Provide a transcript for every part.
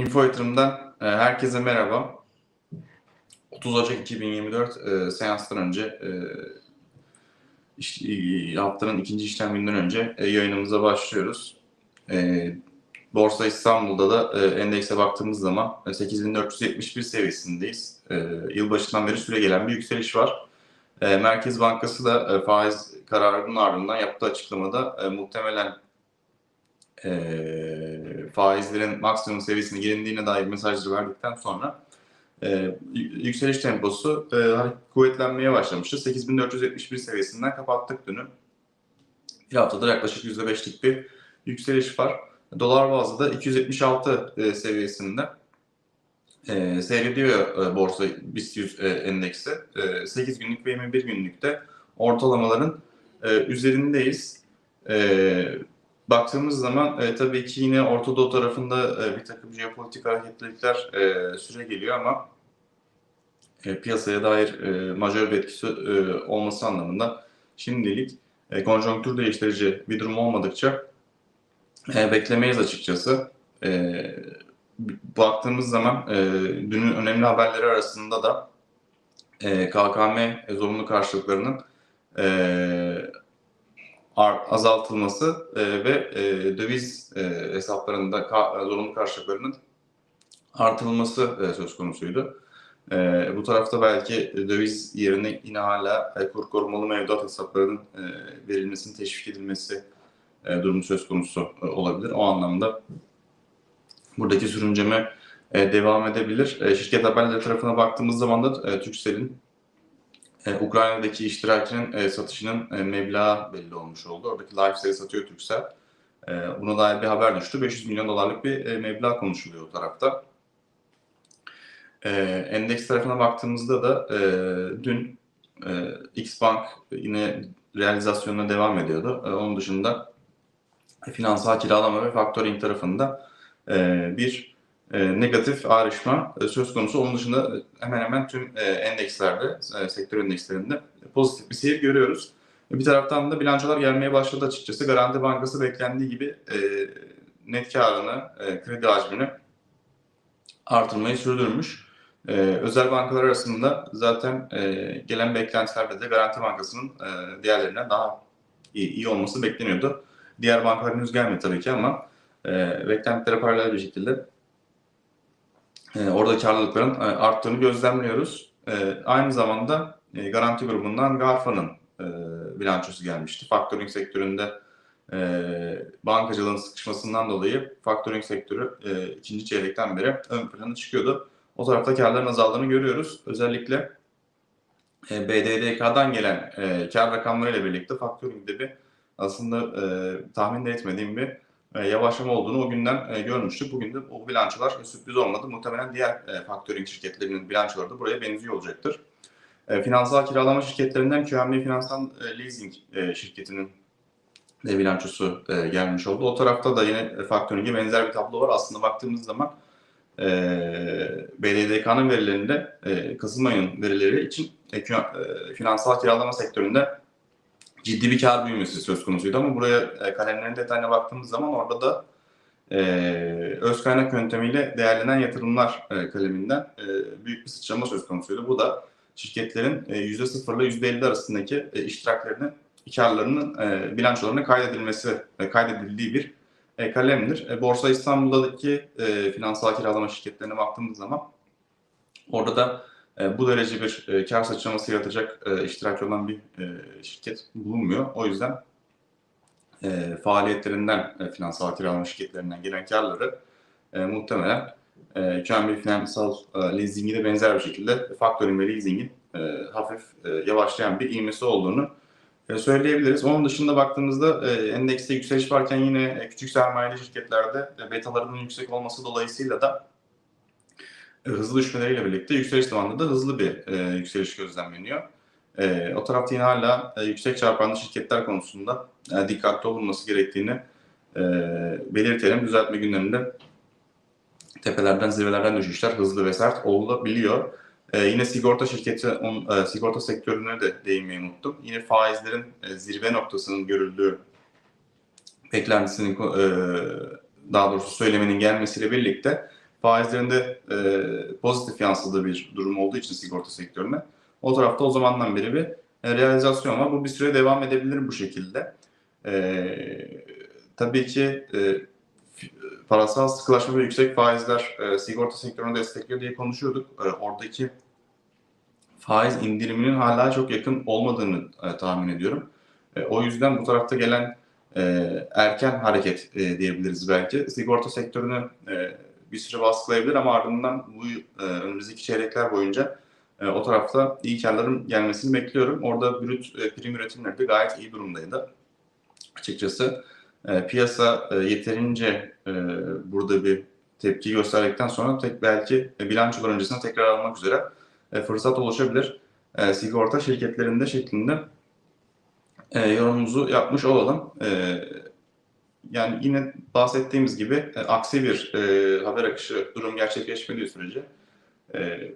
Info Yatırım'dan e, herkese merhaba. 30 Ocak 2024 e, seanstan önce e, iş- e, haftanın ikinci işlem gününden önce e, yayınımıza başlıyoruz. E, Borsa İstanbul'da da e, endekse baktığımız zaman e, 8471 seviyesindeyiz. E, yılbaşından beri süre gelen bir yükseliş var. E, Merkez Bankası da e, faiz kararının ardından yaptığı açıklamada e, muhtemelen e, faizlerin maksimum seviyesine gelindiğine dair mesajları verdikten sonra e, yükseliş temposu e, hare- kuvvetlenmeye başlamıştı. 8471 seviyesinden kapattık dünü. Bir haftada yaklaşık %5'lik bir yükseliş var. Dolar bazlı da 276 e, seviyesinde e, seyrediyor e, borsa BIST 100 e, endeksi. E, 8 günlük ve 21 günlükte ortalamaların e, üzerindeyiz. E, baktığımız zaman e, tabii ki yine Orta Doğu tarafında e, bir takım jeopolitik hareketlilikler e, süre geliyor ama e, piyasaya dair e, majör bir etkisi e, olması anlamında şimdilik e, konjonktür değiştirici bir durum olmadıkça e, beklemeyiz açıkçası. E, baktığımız zaman e, dünün önemli haberleri arasında da e, KKM zorunlu karşılıklarının e, azaltılması e, ve e, döviz e, hesaplarında zorunlu karşılıklarının artırılması e, söz konusuydu. Bu tarafta belki döviz yerine yine hala kur korumalı mevduat hesaplarının verilmesinin teşvik edilmesi e, durumu söz konusu olabilir. O anlamda buradaki sürünceme devam edebilir. Şirket haberleri tarafına baktığımız zaman da e, e, Ukrayna'daki iştirakinin e, satışının e, meblağı belli olmuş oldu. Oradaki Lifestyle'i satıyor Turkcell. E, buna dair bir haber düştü. 500 milyon dolarlık bir e, meblağ konuşuluyor o tarafta. E, endeks tarafına baktığımızda da e, dün e, Xbank yine realizasyonuna devam ediyordu. E, onun dışında e, finansal kiralama ve factoring tarafında e, bir e, negatif ayrışma e, söz konusu. Onun dışında e, hemen hemen tüm endekslerde, sektör endekslerinde pozitif bir seyir görüyoruz. Bir taraftan da bilançolar gelmeye başladı açıkçası. Garanti Bankası beklendiği gibi net karını, kredi hacmini artırmayı sürdürmüş. Özel bankalar arasında zaten gelen beklentilerde de Garanti Bankası'nın e, diğerlerinden daha iyi, iyi olması bekleniyordu. Diğer bankalar henüz gelmedi tabii ki ama e, beklentilere paralel bir şekilde e, orada karlılıkların e, arttığını gözlemliyoruz. E, aynı zamanda e, Garanti grubundan Garfa'nın e, bilançosu gelmişti. Faktörink sektöründe e, bankacılığın sıkışmasından dolayı faktörink sektörü e, ikinci çeyrekten beri ön plana çıkıyordu. O tarafta karların azaldığını görüyoruz. Özellikle e, BDDK'dan gelen e, kar rakamlarıyla birlikte faktöringde bir aslında e, tahmin de etmediğim bir yavaşlama olduğunu o günden e, görmüştük. Bugün de o bilançolar sürpriz olmadı. Muhtemelen diğer e, faktöring şirketlerinin bilançoları da buraya benziyor olacaktır. E, finansal kiralama şirketlerinden QNB Finansal e, Leasing e, şirketinin bilançosu e, gelmiş oldu. O tarafta da yine e, faktöringe benzer bir tablo var. Aslında baktığımız zaman e, BDDK'nın verilerinde e, Kasım ayının verileri için e, e, finansal kiralama sektöründe ciddi bir kar büyümesi söz konusuydu ama buraya e, kalemlerin detayına baktığımız zaman orada da e, öz kaynak yöntemiyle değerlenen yatırımlar e, kaleminden e, büyük bir sıçrama söz konusuydu. Bu da şirketlerin e, %0 ile %50 arasındaki e, iştiraklerinin, karlarının e, bilançolarına kaydedilmesi, e, kaydedildiği bir e, kalemdir. E, Borsa İstanbul'daki e, finansal kiralama şirketlerine baktığımız zaman orada da bu derece bir e, kar sıçraması yaratacak e, iştirakçı olan bir e, şirket bulunmuyor. O yüzden e, faaliyetlerinden, e, finansal kiralama şirketlerinden gelen karları e, muhtemelen e, QNB Finansal e, Leasing'i benzer bir şekilde Factoring ve Leasing'in e, hafif e, yavaşlayan bir ivmesi olduğunu e, söyleyebiliriz. Onun dışında baktığımızda e, endekste yükseliş varken yine e, küçük sermayeli şirketlerde e, betalarının yüksek olması dolayısıyla da e, hızlı düşmeleriyle birlikte yükseliş zamanında da hızlı bir e, yükseliş gözlemleniyor. E, o tarafta yine hala e, yüksek çarpanlı şirketler konusunda e, dikkatli olunması gerektiğini e, belirtelim. Düzeltme günlerinde tepelerden zirvelerden düşüşler hızlı ve sert olabiliyor. E, yine sigorta şirketi, on, e, sigorta sektörüne de değinmeyi unuttum. Yine faizlerin e, zirve noktasının görüldüğü beklentisinin e, daha doğrusu söylemenin gelmesiyle birlikte faizlerinde e, pozitif yansıdığı bir durum olduğu için sigorta sektörüne o tarafta o zamandan beri bir e, realizasyon var. Bu bir süre devam edebilir bu şekilde. E, tabii ki e, parasal sıkılaşma ve yüksek faizler e, sigorta sektörünü destekliyor diye konuşuyorduk. E, oradaki faiz indiriminin hala çok yakın olmadığını e, tahmin ediyorum. E, o yüzden bu tarafta gelen e, erken hareket e, diyebiliriz belki. Sigorta sektörünü e, bir süre baskılayabilir ama ardından bu e, önümüzdeki çeyrekler boyunca e, o tarafta iyi karların gelmesini bekliyorum. Orada brüt e, prim üretimleri de gayet iyi durumdaydı. Açıkçası e, piyasa e, yeterince e, burada bir tepki gösterdikten sonra tek belki e, bilançolar öncesinde tekrar almak üzere e, fırsat oluşabilir. E, sigorta şirketlerinde şeklinde e, yorumumuzu yapmış olalım. E, yani yine bahsettiğimiz gibi e, aksi bir e, haber akışı durum gerçekleşmediği sürece e,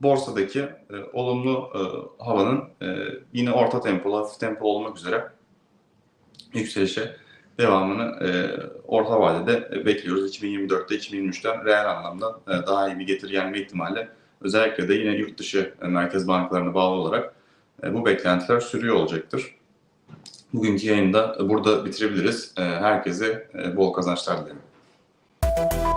borsadaki e, olumlu e, havanın e, yine orta tempolu, hafif tempolu olmak üzere yükselişe devamını e, orta vadede e, bekliyoruz. 2024'te, 2023'te reel anlamda e, daha iyi bir getiri gelme ihtimali özellikle de yine yurt dışı e, merkez bankalarına bağlı olarak e, bu beklentiler sürüyor olacaktır. Bugünkü yayında burada bitirebiliriz. E, Herkese e, bol kazançlar dilerim.